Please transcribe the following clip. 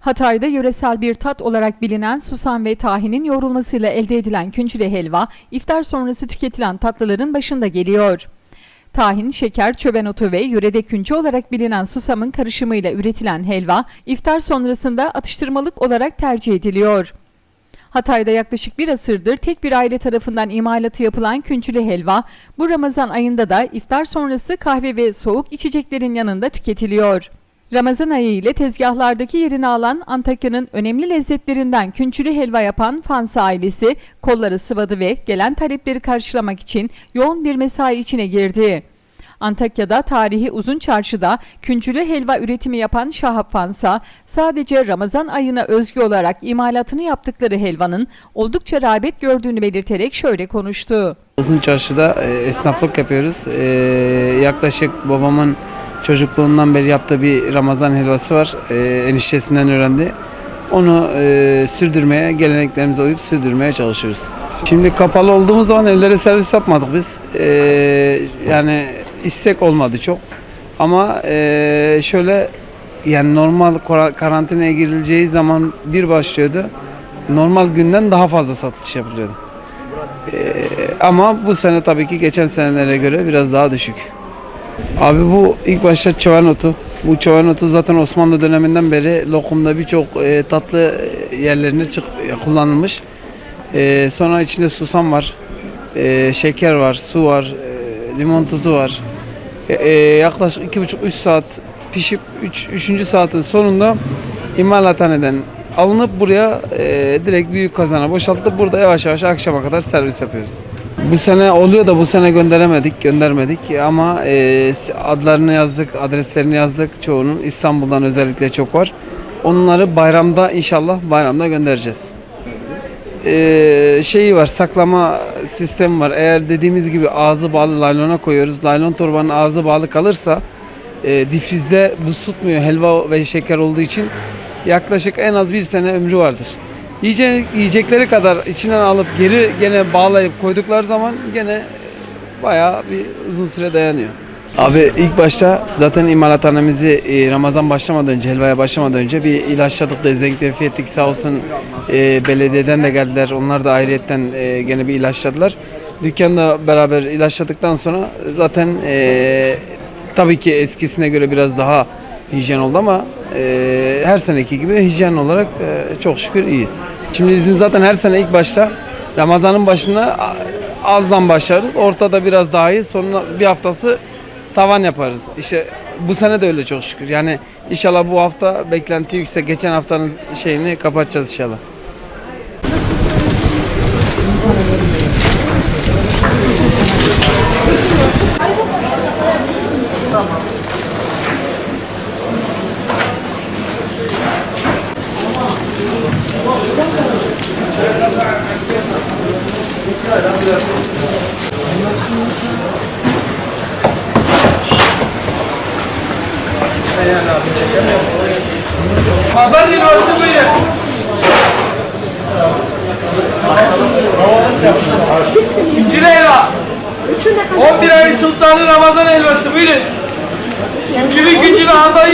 Hatay'da yöresel bir tat olarak bilinen susam ve tahinin yoğrulmasıyla elde edilen küncüle helva, iftar sonrası tüketilen tatlıların başında geliyor. Tahin, şeker, çöben otu ve yörede küncü olarak bilinen susamın karışımıyla üretilen helva, iftar sonrasında atıştırmalık olarak tercih ediliyor. Hatay'da yaklaşık bir asırdır tek bir aile tarafından imalatı yapılan küncülü helva, bu Ramazan ayında da iftar sonrası kahve ve soğuk içeceklerin yanında tüketiliyor. Ramazan ayı ile tezgahlardaki yerini alan Antakya'nın önemli lezzetlerinden küncülü helva yapan Fansa ailesi kolları sıvadı ve gelen talepleri karşılamak için yoğun bir mesai içine girdi. Antakya'da tarihi uzun çarşıda küncülü helva üretimi yapan Şahap Fansa, sadece Ramazan ayına özgü olarak imalatını yaptıkları helvanın oldukça rağbet gördüğünü belirterek şöyle konuştu. Uzun çarşıda e, esnaflık yapıyoruz. E, yaklaşık babamın çocukluğundan beri yaptığı bir Ramazan helvası var. E, eniştesinden öğrendi. Onu e, sürdürmeye, geleneklerimize uyup sürdürmeye çalışıyoruz. Şimdi kapalı olduğumuz zaman evlere servis yapmadık biz. E, yani istek olmadı çok. Ama e, şöyle yani normal karantinaya girileceği zaman bir başlıyordu. Normal günden daha fazla satış yapılıyordu. Ama bu sene tabii ki geçen senelere göre biraz daha düşük. Abi bu ilk başta çoban otu. Bu çoban otu zaten Osmanlı döneminden beri lokumda birçok e, tatlı yerlerine çık, kullanılmış. E, sonra içinde susam var, e, şeker var, su var, e, limon tuzu var. E, e, yaklaşık 2,5-3 saat pişip 3. Üç, 3. saatin sonunda imalathaneden alınıp buraya e, direkt büyük kazana boşaltılıp burada yavaş yavaş akşama kadar servis yapıyoruz. Bu sene oluyor da bu sene gönderemedik, göndermedik ama e, adlarını yazdık, adreslerini yazdık. Çoğunun İstanbul'dan özellikle çok var. Onları bayramda inşallah bayramda göndereceğiz. E, şeyi var, saklama sistemi var. Eğer dediğimiz gibi ağzı bağlı laylona koyuyoruz. Laylon torbanın ağzı bağlı kalırsa e, difrizde buz tutmuyor helva ve şeker olduğu için yaklaşık en az bir sene ömrü vardır. Yiyecek, yiyecekleri kadar içinden alıp geri gene bağlayıp koydukları zaman gene bayağı bir uzun süre dayanıyor. Abi ilk başta zaten imalathanemizi e, Ramazan başlamadan önce, helvaya başlamadan önce bir ilaçladık, dezenfekte ettik. Sağ olsun e, belediyeden de geldiler. Onlar da ayrıyetten e, gene bir ilaçladılar. Dükkanla beraber ilaçladıktan sonra zaten e, tabii ki eskisine göre biraz daha hijyen oldu ama e, her seneki gibi hijyen olarak e, çok şükür iyiyiz. Şimdi bizim zaten her sene ilk başta Ramazan'ın başına azdan başlarız. Ortada biraz daha iyi. Sonra bir haftası tavan yaparız. İşte bu sene de öyle çok şükür. Yani inşallah bu hafta beklenti yüksek. Geçen haftanın şeyini kapatacağız inşallah. Pazar helvası buyurun. İkinci helva. 11 ayın sultanı Ramazan helvası buyurun. Güncülü güncülü Handayın gülü.